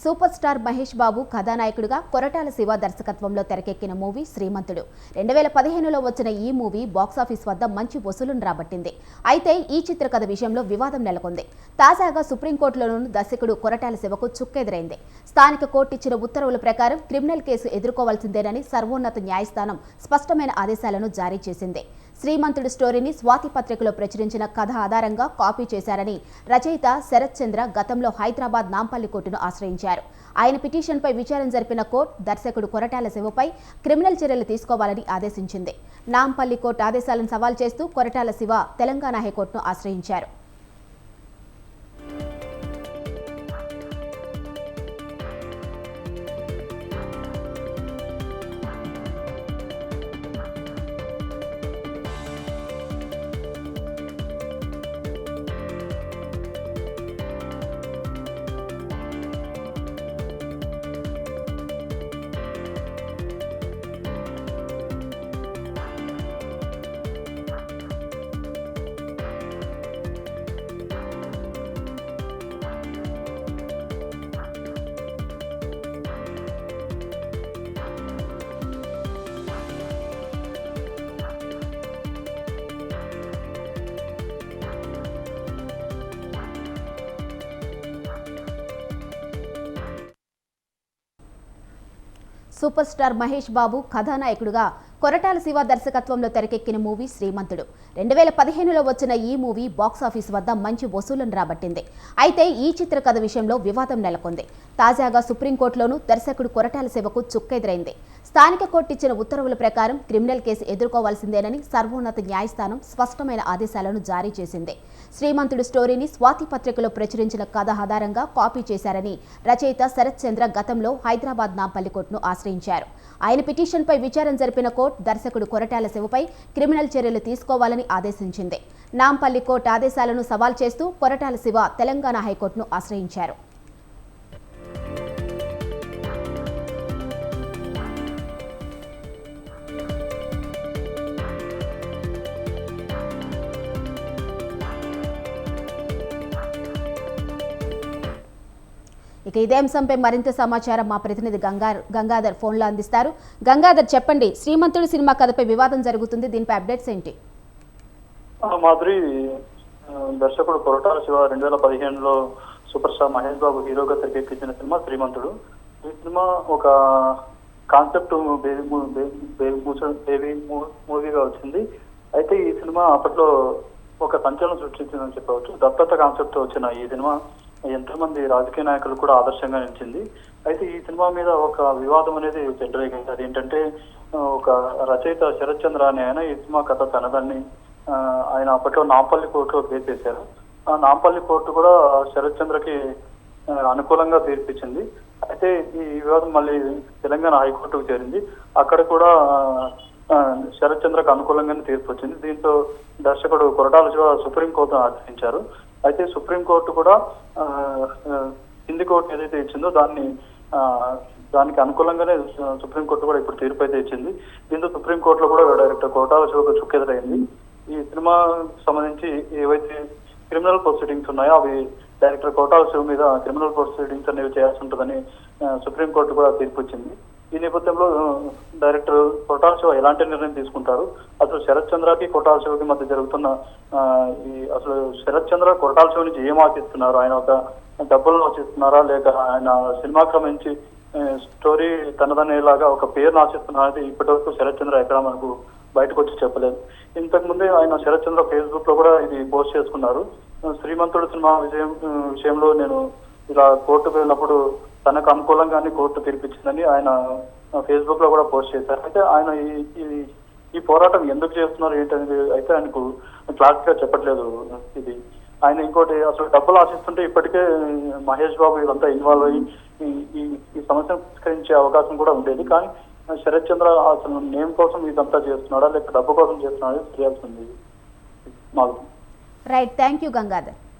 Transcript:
Super star Mahesh బాబు కథానాయకుడిగా కొరటాల శివ దర్శకత్వంలో తెరకెక్కిన మూవీ శ్రీమంతుడు. రెండు వేల పదిహేనులో వచ్చిన ఈ మూవీ బాక్సాఫీస్ వద్ద మంచి వసూలును రాబట్టింది. అయితే ఈ చిత్రకథ విషయంలో వివాదం నెలకొంది. తాజాగా సుప్రీంకోర్టులోనూ దర్శకుడు కొరటాల శివకు చుక్కెదురైంది. స్థానిక కోర్టు ఇచ్చిన ఉత్తర్వుల ప్రకారం క్రిమినల్ కేసు ఎదుర్కోవాల్సిందేనని సర్వోన్నత న్యాయస్థానం స్పష్టమైన ఆదేశాలను జారీ చేసింది. శ్రీమంతుడి స్టోరీని స్వాతి పత్రికలో ప్రచురించిన కథ ఆధారంగా కాపీ చేశారని రచయిత శరత్ చంద్ర గతంలో హైదరాబాద్ నాంపల్లి కోర్టును ఆశ్రయించారు. ఆయన పిటిషన్పై విచారణ జరిపిన కోర్టు దర్శకుడు కొరటాల శివపై క్రిమినల్ చర్యలు తీసుకోవాలని ఆదేశించింది. నాంపల్లి కోర్టు ఆదేశాలను సవాల్ చేస్తూ కొరటాల శివ తెలంగాణ హైకోర్టును ఆశ్రయించారు. సూపర్ స్టార్ మహేష్ బాబు కథానాయకుడుగా కొరటాల శివ దర్శకత్వంలో తెరకెక్కిన మూవీ శ్రీమంతుడు. రెండు వేల పదిహేనులో వచ్చిన ఈ మూవీ బాక్సాఫీస్ వద్ద మంచి వసూలను రాబట్టింది. అయితే ఈ చిత్ర కథ విషయంలో వివాదం నెలకొంది. తాజాగా సుప్రీంకోర్టులోనూ దర్శకుడు కొరటాల శివకు చుక్కెదురైంది. స్థానిక కోర్టు ఇచ్చిన ఉత్తర్వుల ప్రకారం క్రిమినల్ కేసు ఎదుర్కోవాల్సిందేనని సర్వోన్నత న్యాయస్థానం స్పష్టమైన ఆదేశాలను జారీ చేసింది. శ్రీమంతుడు స్టోరీని స్వాతి పత్రికలో ప్రచురించిన కథ ఆధారంగా కాపీ చేశారని రచయిత శరత్ చంద్ర గతంలో హైదరాబాద్ నాంపల్లి కోర్టును ఆశ్రయించారు. ఆయన పిటిషన్పై విచారణ జరిపిన కోర్టు దర్శకుడు కొరటాల శివపై క్రిమినల్ చర్యలు తీసుకోవాలని ఆదేశించింది. నాంపల్లి కోర్టు ఆదేశాలను సవాల్ చేస్తూ కొరటాల శివ తెలంగాణ హైకోర్టును ఆశ్రయించారు. ఇక ఇదే అంశంపై మరింత సమాచారం మా ప్రతినిధి గంగా గంగాధర్ ఫోన్లో అందిస్తారు. గంగాధర్ చెప్పండి. శ్రీమంతుడు సినిమా కథపై వివాదం జరుగుతుంది. దీనిపై అప్డేట్స్ ఏంటి? ఆ, మాధురి దర్శకుడు కొరటాల శివ రెండు వేల పదిహేనులో సూపర్ స్టార్ మహేష్ బాబు హీరోగా తెరకెక్కించిన సినిమా శ్రీమంతుడు. ఈ సినిమా ఒక కాన్సెప్ట్ బేబీ మూ- బేబీ బేబీ మూ- మూవీగా వచ్చింది. అయితే ఈ సినిమా అప్పట్లో ఒక సంచలనం సృష్టించిందని చెప్పవచ్చు. దత్తత కాన్సెప్ట్ వచ్చిన ఈ సినిమా ఎంతో మంది రాజకీయ నాయకులు కూడా ఆదర్శంగా నిలిచింది. అయితే ఈ సినిమా మీద ఒక వివాదం అనేది చెలరేగింది అదేంటంటే ఒక రచయిత శరత్ చంద్ర అనే ఆయన ఈ సినిమా కథ తనదాన్ని ఆయన అప్పట్లో నాంపల్లి కోర్టులో కేసు చేశారు. ఆ నాంపల్లి కోర్టు కూడా శరత్ చంద్రకి అనుకూలంగా తీర్పిచ్చింది. అయితే ఈ వివాదం మళ్ళీ తెలంగాణ హైకోర్టుకు చేరింది. అక్కడ కూడా శరత్ చంద్రకు అనుకూలంగానే తీర్పు వచ్చింది దీంతో దర్శకుడు కొరటాల శివ సుప్రీంకోర్టును ఆశ్రయించారు అయితే సుప్రీంకోర్టు కూడా కింది కోర్టు ఏదైతే ఇచ్చిందో దాన్ని దానికి అనుకూలంగానే సుప్రీంకోర్టు కూడా ఇప్పుడు తీర్పు అయితే ఇచ్చింది. దీంతో సుప్రీంకోర్టులో కూడా డైరెక్టర్ కోటాల శివకు చుక్కెదురైంది ఈ సినిమా సంబంధించి ఏవైతే క్రిమినల్ ప్రొసీడింగ్స్ ఉన్నాయో అవి డైరెక్టర్ కోటాల శివ మీద క్రిమినల్ ప్రొసీడింగ్స్ అనేవి చేయాల్సి ఉంటుందని సుప్రీంకోర్టు కూడా తీర్పు ఇచ్చింది. ఈ నేపథ్యంలో డైరెక్టర్ కోటాల శివ ఎలాంటి నిర్ణయం తీసుకుంటారు? అసలు శరత్ చంద్రకి కోటాల శివకి మధ్య జరుగుతున్న ఈ అసలు శరత్ చంద్ర కోటాల శివ నుంచి ఏం ఆశిస్తున్నారు? ఆయన ఒక డబ్బులను ఆశిస్తున్నారా? లేక ఆయన సినిమా క్రమించి స్టోరీ తనదనేలాగా ఒక పేరును ఆశిస్తున్నారు? అనేది ఇప్పటివరకు శరత్ చంద్ర ఎక్కడ మనకు బయటకు వచ్చి చెప్పలేదు. ఇంతకు ముందే ఆయన శరత్ చంద్ర ఫేస్బుక్లో కూడా ఇది పోస్ట్ చేసుకున్నారు. శ్రీమంతుడు సినిమా విజయం విషయంలో నేను ఇలా కోర్టు వెళ్ళినప్పుడు తనకు అనుకూలంగానే కోర్టు తీర్పిచ్చిందని ఆయన ఫేస్బుక్లో కూడా పోస్ట్ చేశారు. అయితే ఆయన ఈ- ఈ- పోరాటం ఎందుకు చేస్తున్నారు ఏంటనేది అయితే ఆయనకు క్లారిటీగా చెప్పట్లేదు ఇది. ఆయన ఇంకోటి అసలు డబ్బులు ఆశిస్తుంటే ఇప్పటికే మహేష్ బాబు ఇదంతా ఇన్వాల్వ్ అయ్యి ఈ- ఈ ఈ సమస్యను పరిష్కరించే అవకాశం కూడా ఉండేది. కానీ శరత్ చంద్ర అసలు నేమ్ కోసం ఇదంతా చేస్తున్నాడా లేక డబ్బు కోసం చేస్తున్నాడా తెలియాల్సింది మాకు. రైట్. Thank you Gangadhar.